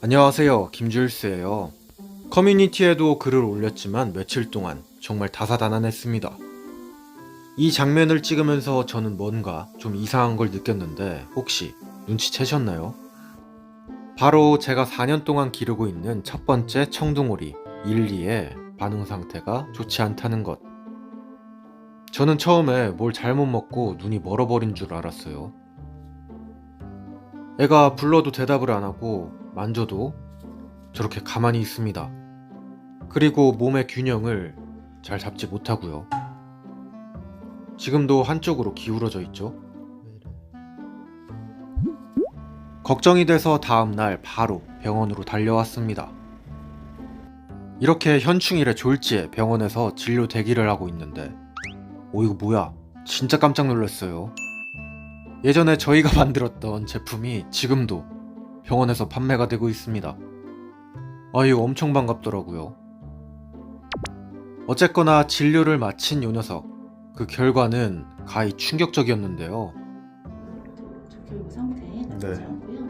안녕하세요. 김주일스예요. 커뮤니티에도 글을 올렸지만 며칠 동안 정말 다사다난했습니다. 이 장면을 찍으면서 저는 뭔가 좀 이상한 걸 느꼈는데 혹시 눈치채셨나요? 바로 제가 4년 동안 기르고 있는 첫 번째 청둥오리 1, 2의 반응 상태가 좋지 않다는 것. 저는 처음에 뭘 잘못 먹고 눈이 멀어버린 줄 알았어요. 애가 불러도 대답을 안 하고 만져도 저렇게 가만히 있습니다. 그리고 몸의 균형을 잘 잡지 못하고요. 지금도 한쪽으로 기울어져 있죠. 걱정이 돼서 다음날 바로 병원으로 달려왔습니다. 이렇게 현충일에 졸지에 병원에서 진료 대기를 하고 있는데, 오, 이거 뭐야? 진짜 깜짝 놀랐어요. 예전에 저희가 만들었던 제품이 지금도 병원에서 판매가 되고 있습니다. 아, 이거 엄청 반갑더라고요. 어쨌거나 진료를 마친 요 녀석. 그 결과는 가히 충격적이었는데요. 적혈구 상태 나쁘지 네. 않고요.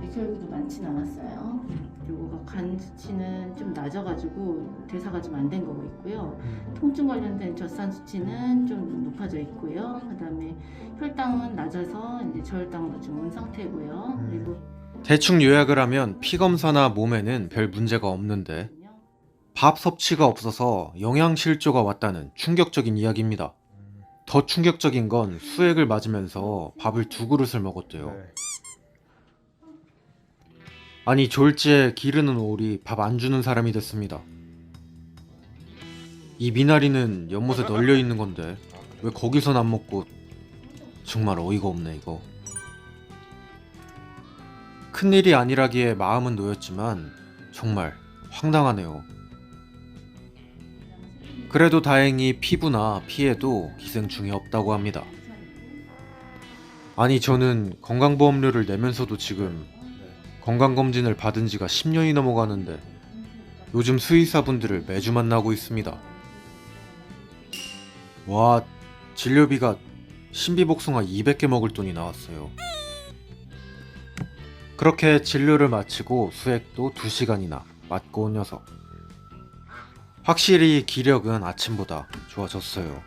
백혈구도 많진 않았어요. 요거가 간 수치는 좀 낮아가지고 대사가 좀 안 된 거고 있고요. 통증 관련된 젖산 수치는 좀 높아져 있고요. 그다음에 혈당은 낮아서 이제 저혈당으로 지금 온 상태고요. 음. 그리고 대충 요약을 하면 피 검사나 몸에는 별 문제가 없는데 밥 섭취가 없어서 영양실조가 왔다는 충격적인 이야기입니다. 더 충격적인 건 수액을 맞으면서 밥을 두 그릇을 먹었대요. 아니 졸지에 기르는 오리 밥 안 주는 사람이 됐습니다. 이 미나리는 연못에 널려 있는 건데 왜 거기선 안 먹고 정말 어이가 없네 이거. 큰일이 아니라기에 마음은 놓였지만 정말 황당하네요. 그래도 다행히 피부나 피에도 기생충이 없다고 합니다. 아니 저는 건강보험료를 내면서도 지금 건강검진을 받은 지가 10년이 넘어가는데 요즘 수의사분들을 매주 만나고 있습니다. 와 진료비가 신비복숭아 200개 먹을 돈이 나왔어요. 그렇게 진료를 마치고 수액도 2시간이나 맞고 온 녀석. 확실히 기력은 아침보다 좋아졌어요.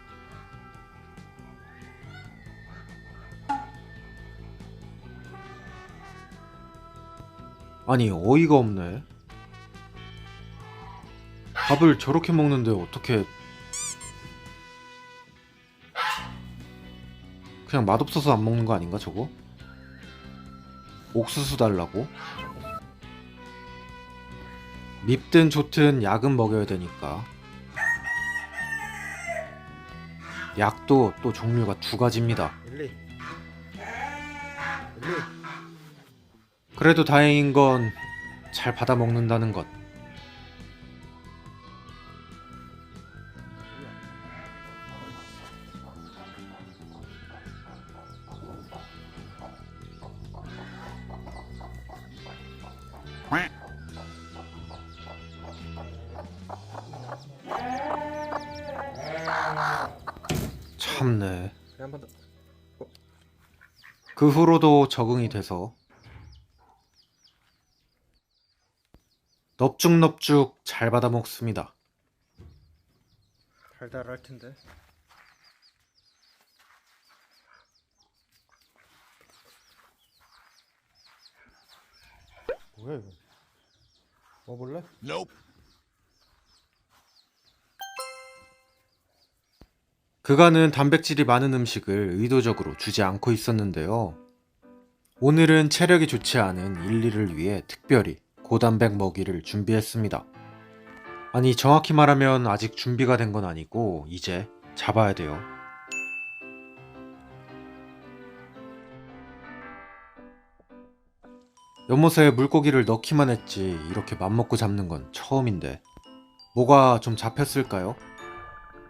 아니 어이가 없네. 밥을 저렇게 먹는데 어떻게 그냥 맛없어서 안 먹는 거 아닌가 저거? 옥수수 달라고? 밉든 좋든 약은 먹여야 되니까. 약도 또 종류가 두 가지입니다. 그래도 다행인 건 잘 받아 먹는다는 것 참네. 그냥 한번 더. 그 후로도 적응이 돼서. 넙죽넙죽 잘 받아 먹습니다. 달달할 텐데. 뭐야 이거? 먹어볼래? 그간은 단백질이 많은 음식을 의도적으로 주지 않고 있었는데요. 오늘은 체력이 좋지 않은 일리를 위해 특별히 고단백 먹이를 준비했습니다. 아니, 정확히 말하면 아직 준비가 된 건 아니고, 이제 잡아야 돼요. 연못에 물고기를 넣기만 했지, 이렇게 맘먹고 잡는 건 처음인데. 뭐가 좀 잡혔을까요?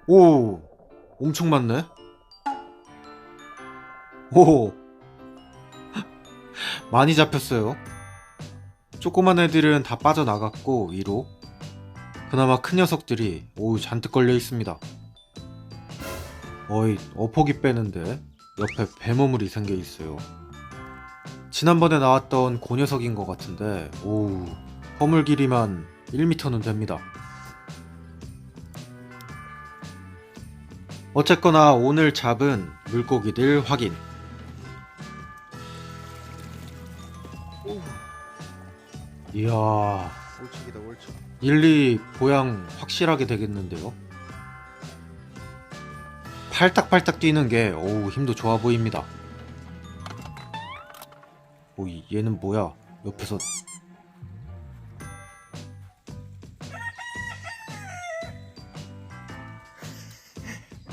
오, 엄청 많네? 오, 많이 잡혔어요. 조그만 애들은 다 빠져나갔고, 위로. 그나마 큰 녀석들이 오우 잔뜩 걸려 있습니다. 어이, 어포기 빼는데 옆에 뱀어물이 생겨 있어요. 지난번에 나왔던 그 녀석인 것 같은데 오우 허물 길이만 1m는 됩니다. 어쨌거나 오늘 잡은 물고기들 확인. 이야 올쭉이다 올쭉. 일리 보양 확실하게 되겠는데요. 팔딱팔딱 뛰는 게 어우 힘도 좋아 보입니다. 오이 얘는 뭐야? 옆에서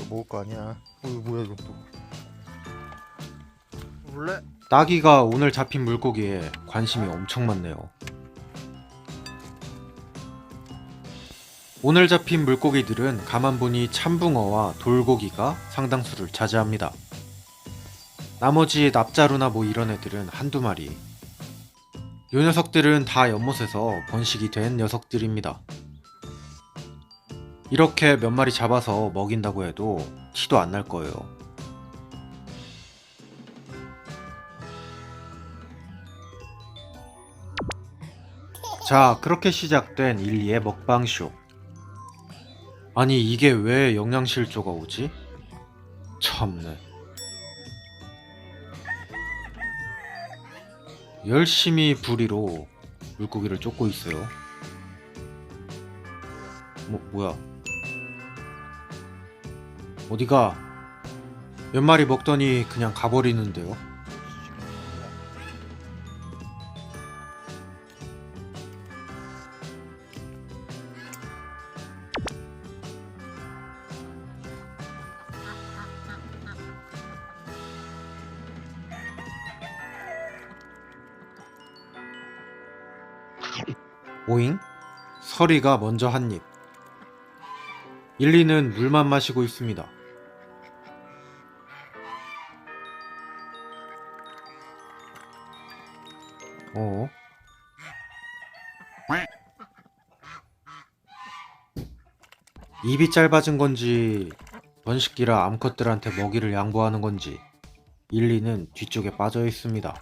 먹을 거 아니야. 어 이거 뭐야 이거 또. 원래 따기가 오늘 잡힌 물고기에 관심이 엄청 많네요. 오늘 잡힌 물고기들은 가만 보니 참붕어와 돌고기가 상당수를 차지합니다. 나머지 납자루나 뭐 이런 애들은 한두 마리. 요 녀석들은 다 연못에서 번식이 된 녀석들입니다. 이렇게 몇 마리 잡아서 먹인다고 해도 티도 안 날 거예요. 자, 그렇게 시작된 일리의 먹방쇼. 아니, 이게 왜 영양실조가 오지? 참네. 열심히 부리로 물고기를 쫓고 있어요. 뭐, 뭐야. 어디가? 몇 마리 먹더니 그냥 가버리는데요. 오잉? 서리가 먼저 한 입. 일리는 물만 마시고 있습니다. 어? 입이 짧아진 건지 번식기라 암컷들한테 먹이를 양보하는 건지 일리는 뒤쪽에 빠져 있습니다.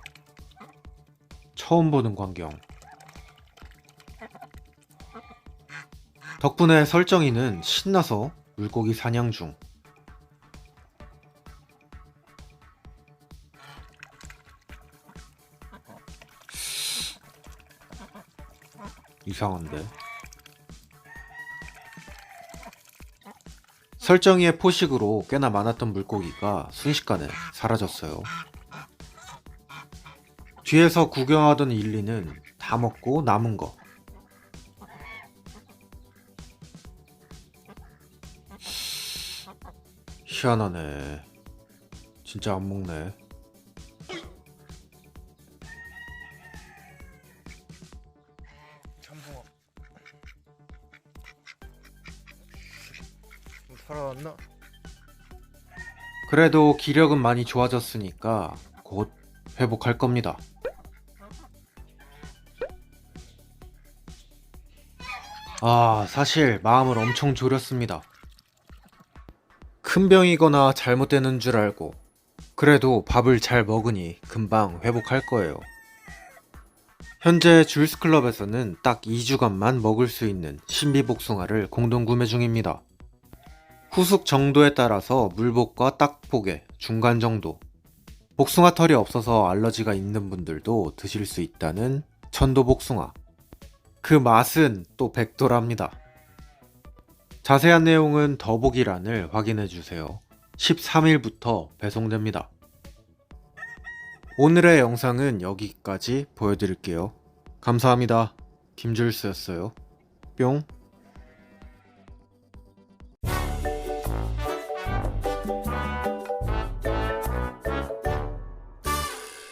처음 보는 광경. 덕분에 설정이는 신나서 물고기 사냥 중. 이상한데. 설정이의 포식으로 꽤나 많았던 물고기가 순식간에 사라졌어요. 뒤에서 구경하던 일리는 다 먹고 남은 거. 희한하네. 진짜 안 먹네. 참붕어. 뭐 살아왔나? 그래도 기력은 많이 좋아졌으니까 곧 회복할 겁니다. 아, 사실 마음을 엄청 졸였습니다. 큰 병이거나 잘못되는 줄 알고 그래도 밥을 잘 먹으니 금방 회복할 거예요. 현재 줄스 클럽에서는 딱 2주간만 먹을 수 있는 신비복숭아를 공동 구매 중입니다. 후숙 정도에 따라서 물복과 딱복의 중간 정도. 복숭아 털이 없어서 알러지가 있는 분들도 드실 수 있다는 천도 복숭아. 그 맛은 또 백도랍니다. 자세한 내용은 더보기란을 확인해 주세요. 13일부터 배송됩니다. 오늘의 영상은 여기까지 보여드릴게요. 감사합니다. 김줄스였어요. 뿅.